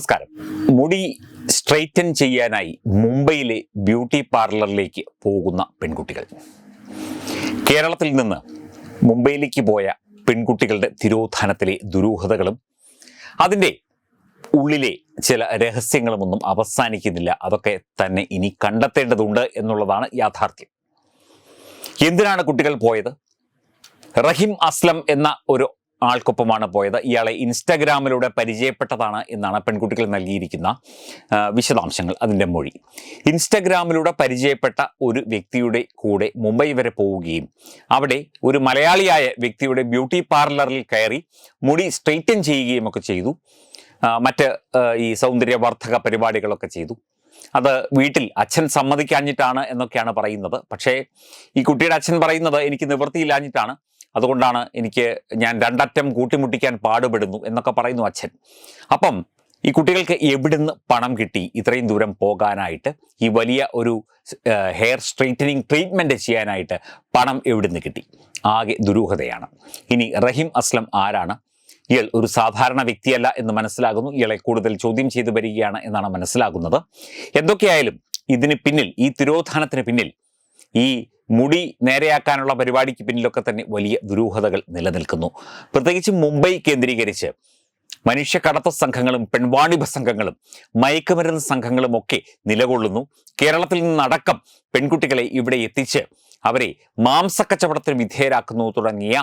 നമസ്കാരം. മുടി സ്ട്രെയിറ്റൻ ചെയ്യാനായി മുംബൈയിലെ ബ്യൂട്ടി പാർലറിലേക്ക് പോകുന്ന പെൺകുട്ടികൾ. കേരളത്തിൽ നിന്ന് മുംബൈയിലേക്ക് പോയ പെൺകുട്ടികളുടെ തിരോധാനത്തിലെ ദുരൂഹതകളും അതിന്റെ ഉള്ളിലെ ചില രഹസ്യങ്ങളുമൊന്നും അവസാനിക്കുന്നില്ല. അതൊക്കെ തന്നെ ഇനി കണ്ടെത്തേണ്ടതുണ്ട് എന്നുള്ളതാണ് യാഥാർത്ഥ്യം. എന്തിനാണ് കുട്ടികൾ പോയത്? റഹിം അസ്ലം എന്ന ഒരു ആൾക്കൊപ്പമാണ് പോയത്. ഇയാളെ ഇൻസ്റ്റാഗ്രാമിലൂടെ പരിചയപ്പെട്ടതാണ് എന്നാണ് പെൺകുട്ടികൾ നൽകിയിരിക്കുന്ന വിശദാംശങ്ങൾ അതിന്റെ മൊഴി. ഇൻസ്റ്റാഗ്രാമിലൂടെ പരിചയപ്പെട്ട ഒരു വ്യക്തിയുടെ കൂടെ മുംബൈ വരെ പോവുകയും അവിടെ ഒരു മലയാളിയായ വ്യക്തിയുടെ ബ്യൂട്ടി പാർലറിൽ കയറി മുടി സ്ട്രെയിറ്റൻ ചെയ്യുകയും ഒക്കെ ചെയ്തു. മറ്റ് ഈ സൗന്ദര്യവർദ്ധക പരിപാടികളൊക്കെ ചെയ്തു. അത് വീട്ടിൽ അച്ഛൻ സമ്മതിക്കാഞ്ഞിട്ടാണ് എന്നൊക്കെയാണ് പറയുന്നത്. പക്ഷേ ഈ കുട്ടിയുടെ അച്ഛൻ പറയുന്നത് എനിക്ക് നിവൃത്തിയില്ലാഞ്ഞിട്ടാണ്. അതുകൊണ്ടാണ് എനിക്ക് ഞാൻ രണ്ടറ്റം കൂട്ടിമുട്ടിക്കാൻ പാടുപെടുന്നു എന്നൊക്കെ പറയുന്നു അച്ഛൻ. അപ്പം ഈ കുട്ടികൾക്ക് എവിടുന്ന് പണം കിട്ടി ഇത്രയും ദൂരം പോകാനായിട്ട്? ഈ വലിയ ഒരു ഹെയർ സ്ട്രെയിറ്റനിങ് ട്രീറ്റ്മെന്റ് ചെയ്യാനായിട്ട് പണം എവിടുന്ന് കിട്ടി? ആകെ ദുരൂഹതയാണ്. ഇനി റഹീം അസ്ലം ആരാണ്? ഇയാൾ ഒരു സാധാരണ വ്യക്തിയല്ല എന്ന് മനസ്സിലാകുന്നു. ഇയാളെ കൂടുതൽ ചോദ്യം ചെയ്തു വരികയാണ് എന്നാണ് മനസ്സിലാകുന്നത്. എന്തൊക്കെയായാലും ഇതിന് പിന്നിൽ ഈ തിരോധാനത്തിന് പിന്നിൽ ഈ മുടി നേരെയാക്കാനുള്ള പരിപാടിക്ക് പിന്നിലൊക്കെ തന്നെ വലിയ ദുരൂഹതകൾ നിലനിൽക്കുന്നു. പ്രത്യേകിച്ച് മുംബൈ കേന്ദ്രീകരിച്ച് മനുഷ്യക്കടത്ത സംഘങ്ങളും പെൺവാണിഭ സംഘങ്ങളും മയക്കുമരുന്ന് സംഘങ്ങളും ഒക്കെ നിലകൊള്ളുന്നു. കേരളത്തിൽ നിന്നടക്കം പെൺകുട്ടികളെ ഇവിടെ എത്തിച്ച് അവരെ മാംസക്കച്ചവടത്തിന് വിധേയരാക്കുന്നു തുടങ്ങിയ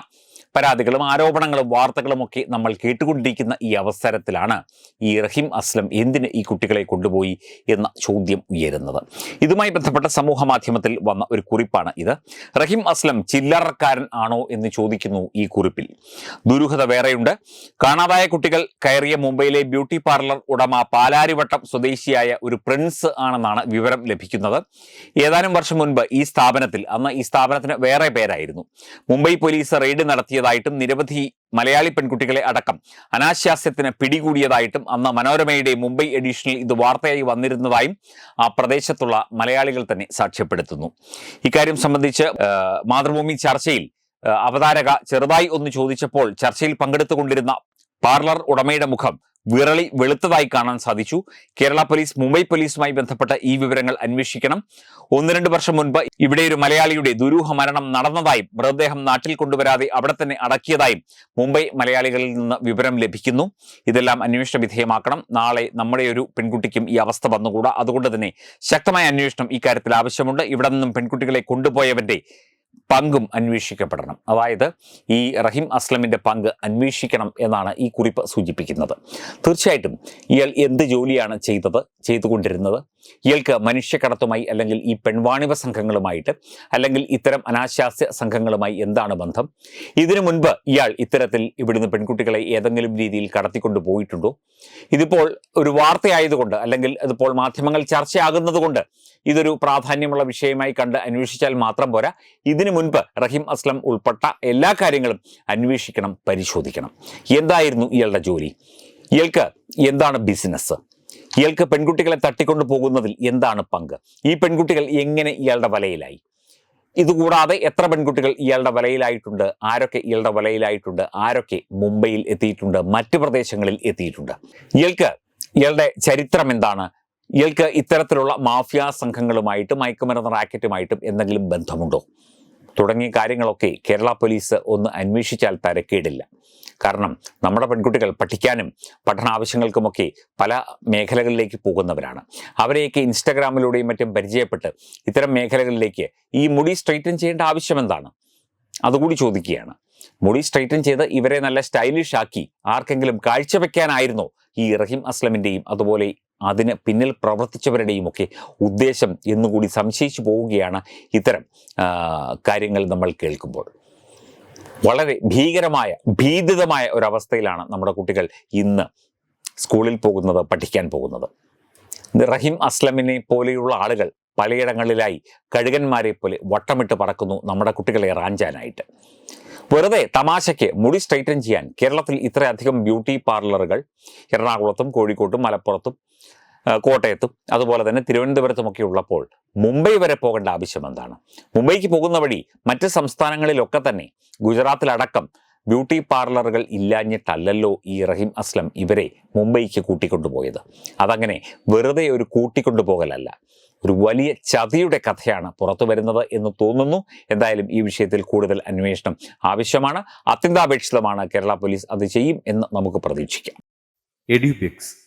പരാതികളും ആരോപണങ്ങളും വാർത്തകളും ഒക്കെ നമ്മൾ കേട്ടുകൊണ്ടിരിക്കുന്ന ഈ അവസരത്തിലാണ് ഈ റഹീം അസ്ലം എന്തിന് ഈ കുട്ടികളെ കൊണ്ടുപോയി എന്ന ചോദ്യം ഉയരുന്നത്. ഇതുമായി ബന്ധപ്പെട്ട സമൂഹ മാധ്യമത്തിൽ വന്ന ഒരു കുറിപ്പാണ് ഇത്. റഹീം അസ്ലം ചില്ലറക്കാരൻ ആണോ എന്ന് ചോദിക്കുന്നു ഈ കുറിപ്പിൽ. ദുരൂഹത വേറെയുണ്ട്. കാണാതായ കുട്ടികൾ കയറിയ മുംബൈയിലെ ബ്യൂട്ടി പാർലർ ഉടമ പാലാരിവട്ടം സ്വദേശിയായ ഒരു പ്രിൻസ് ആണെന്നാണ് വിവരം ലഭിക്കുന്നത്. ഏതാനും വർഷം മുൻപ് ഈ സ്ഥാപനത്തിൽ അന്ന് ഈ സ്ഥാപനത്തിന് വേറെ പേരായിരുന്നു. മുംബൈ പോലീസ് റെയ്ഡ് നടത്തിയതായിട്ടും നിരവധി മലയാളി പെൺകുട്ടികളെ അടക്കം. അനാശാസ്യത്തിന് പിടികൂടിയതായിട്ടും അന്ന് മനോരമയുടെ മുംബൈ എഡിഷനിൽ ഇത് വാർത്തയായി വന്നിരുന്നതായും ആ പ്രദേശത്തുള്ള മലയാളികൾ തന്നെ സാക്ഷ്യപ്പെടുത്തുന്നു. ഇക്കാര്യം സംബന്ധിച്ച് മാതൃഭൂമി ചർച്ചയിൽ അവതാരക ചെറുതായി ഒന്ന് ചോദിച്ചപ്പോൾ ചർച്ചയിൽ പങ്കെടുത്തുകൊണ്ടിരുന്ന പാർലർ ഉടമയുടെ മുഖം വിറളി വെളുത്തതായി കാണാൻ സാധിച്ചു. കേരള പോലീസ് മുംബൈ പോലീസുമായി ബന്ധപ്പെട്ട ഈ വിവരങ്ങൾ അന്വേഷിക്കണം. ഒന്ന് രണ്ട് വർഷം മുൻപ് ഇവിടെ ഒരു മലയാളിയുടെ ദുരൂഹ മരണം നടന്നതായും മൃതദേഹം നാട്ടിൽ കൊണ്ടുവരാതെ അവിടെ തന്നെ അടക്കിയതായും മുംബൈ മലയാളികളിൽ നിന്ന് വിവരം ലഭിക്കുന്നു. ഇതെല്ലാം അന്വേഷണ വിധേയമാക്കണം. നാളെ നമ്മുടെ ഒരു പെൺകുട്ടിക്കും ഈ അവസ്ഥ വന്നുകൂടാ. അതുകൊണ്ട് തന്നെ ശക്തമായ അന്വേഷണം ഇക്കാര്യത്തിൽ ആവശ്യമുണ്ട്. ഇവിടെ നിന്നും പെൺകുട്ടികളെ കൊണ്ടുപോയവന്റെ പങ്കും അന്വേഷിക്കപ്പെടണം. അതായത് ഈ റഹീം അസ്ലമിന്റെ പങ്ക് അന്വേഷിക്കണം എന്നാണ് ഈ കുറിപ്പ് സൂചിപ്പിക്കുന്നത്. തീർച്ചയായിട്ടും ഇയാൾ എന്ത് ജോലിയാണ് ചെയ്തത് ചെയ്തുകൊണ്ടിരുന്നത്? ഇയാൾക്ക് മനുഷ്യക്കടത്തുമായി അല്ലെങ്കിൽ ഈ പെൺവാണിഭ സംഘങ്ങളുമായിട്ട് അല്ലെങ്കിൽ ഇത്തരം അനാശാസ്യ സംഘങ്ങളുമായി എന്താണ് ബന്ധം? ഇതിനു മുൻപ് ഇയാൾ ഇത്തരത്തിൽ ഇവിടുന്ന് പെൺകുട്ടികളെ ഏതെങ്കിലും രീതിയിൽ കടത്തിക്കൊണ്ട് പോയിട്ടുണ്ടോ? ഇതിപ്പോൾ ഒരു വാർത്തയായതുകൊണ്ട് അല്ലെങ്കിൽ ഇതിപ്പോൾ മാധ്യമങ്ങൾ ചർച്ചയാകുന്നത് കൊണ്ട് ഇതൊരു പ്രാധാന്യമുള്ള വിഷയമായി കണ്ട് അന്വേഷിച്ചാൽ മാത്രം പോരാ. ഇതിനു മുൻപ് റഹീം അസ്ലം ഉൾപ്പെട്ട എല്ലാ കാര്യങ്ങളും അന്വേഷിക്കണം പരിശോധിക്കണം. എന്തായിരുന്നു ഇയാളുടെ ജോലി? ഇയാൾക്ക് എന്താണ് ബിസിനസ് ഇയാൾക്ക് പെൺകുട്ടികളെ തട്ടിക്കൊണ്ടു പോകുന്നതിൽ എന്താണ് പങ്ക്? ഈ പെൺകുട്ടികൾ എങ്ങനെ ഇയാളുടെ വലയിലായി? ഇതുകൂടാതെ എത്ര പെൺകുട്ടികൾ ഇയാളുടെ വലയിലായിട്ടുണ്ട്? ആരൊക്കെ ഇയാളുടെ വലയിലായിട്ടുണ്ട്? ആരൊക്കെ മുംബൈയിൽ എത്തിയിട്ടുണ്ട്? മറ്റു പ്രദേശങ്ങളിൽ എത്തിയിട്ടുണ്ട്? ഇയാൾക്ക് ഇയാളുടെ ചരിത്രം എന്താണ്? ഇയാൾക്ക് ഇത്തരത്തിലുള്ള മാഫിയ സംഘങ്ങളുമായിട്ടും മയക്കുമരുന്ന് റാക്കറ്റുമായിട്ടും എന്തെങ്കിലും ബന്ധമുണ്ടോ? തുടങ്ങിയ കാര്യങ്ങളൊക്കെ കേരള പോലീസ് ഒന്ന് അന്വേഷിച്ചാൽ തരക്കേടില്ല. കാരണം നമ്മുടെ പെൺകുട്ടികൾ പഠിക്കാനും പഠന ആവശ്യങ്ങൾക്കുമൊക്കെ പല മേഖലകളിലേക്ക് പോകുന്നവരാണ്. അവരെയൊക്കെ ഇൻസ്റ്റഗ്രാമിലൂടെയും മറ്റും പരിചയപ്പെട്ട് ഇത്തരം മേഖലകളിലേക്ക് ഈ മുടി സ്ട്രെയിറ്റൻ ചെയ്യേണ്ട ആവശ്യം എന്താണ്? അതുകൂടി ചോദിക്കുകയാണ്. മുടി സ്ട്രെയിറ്റൻ ചെയ്ത് ഇവരെ നല്ല സ്റ്റൈലിഷ് ആക്കി ആർക്കെങ്കിലും കാഴ്ചവെക്കാനായിരുന്നോ ഈ റഹീം അസ്ലമിന്റെയും അതുപോലെ അതിന് പിന്നിൽ പ്രവർത്തിച്ചവരുടെയും ഒക്കെ ഉദ്ദേശം എന്നുകൂടി സംശയിച്ചു പോവുകയാണ് ഇത്തരം കാര്യങ്ങൾ നമ്മൾ കേൾക്കുമ്പോൾ. വളരെ ഭീകരമായ ഭീതിതമായ ഒരവസ്ഥയിലാണ് നമ്മുടെ കുട്ടികൾ ഇന്ന് സ്കൂളിൽ പോകുന്നത് പഠിക്കാൻ പോകുന്നത്. റഹീം അസ്ലമിനെ പോലെയുള്ള ആളുകൾ പലയിടങ്ങളിലായി കഴുകന്മാരെ പോലെ വട്ടമിട്ട് പറക്കുന്നു നമ്മുടെ കുട്ടികളെ റാഞ്ചാനായിട്ട്. വെറുതെ തമാശയ്ക്ക് മുടി സ്ട്രൈറ്റൻ ചെയ്യാൻ കേരളത്തിൽ ഇത്രയധികം ബ്യൂട്ടി പാർലറുകൾ എറണാകുളത്തും കോഴിക്കോട്ടും മലപ്പുറത്തും കോട്ടയത്തും അതുപോലെ തന്നെ തിരുവനന്തപുരത്തുമൊക്കെ ഉള്ളപ്പോൾ മുംബൈ വരെ പോകേണ്ട ആവശ്യം എന്താണ്? മുംബൈക്ക് പോകുന്ന വഴി മറ്റ് സംസ്ഥാനങ്ങളിലൊക്കെ തന്നെ ഗുജറാത്തിലടക്കം ബ്യൂട്ടി പാർലറുകൾ ഇല്ലാഞ്ഞിട്ടല്ലല്ലോ ഈ റഹീം അസ്ലം ഇവരെ മുംബൈക്ക് കൂട്ടിക്കൊണ്ടുപോയത്. അതങ്ങനെ വെറുതെ ഒരു കൂട്ടിക്കൊണ്ടുപോകലല്ല. ഒരു വലിയ ചതിയുടെ കഥയാണ് പുറത്തു വരുന്നത് എന്ന് തോന്നുന്നു. എന്തായാലും ഈ വിഷയത്തിൽ കൂടുതൽ അന്വേഷണം ആവശ്യമാണ്. അത്യന്താപേക്ഷിതമാണ് കേരള പോലീസ് അത് ചെയ്യും എന്ന് നമുക്ക് പ്രതീക്ഷിക്കാം. Edubix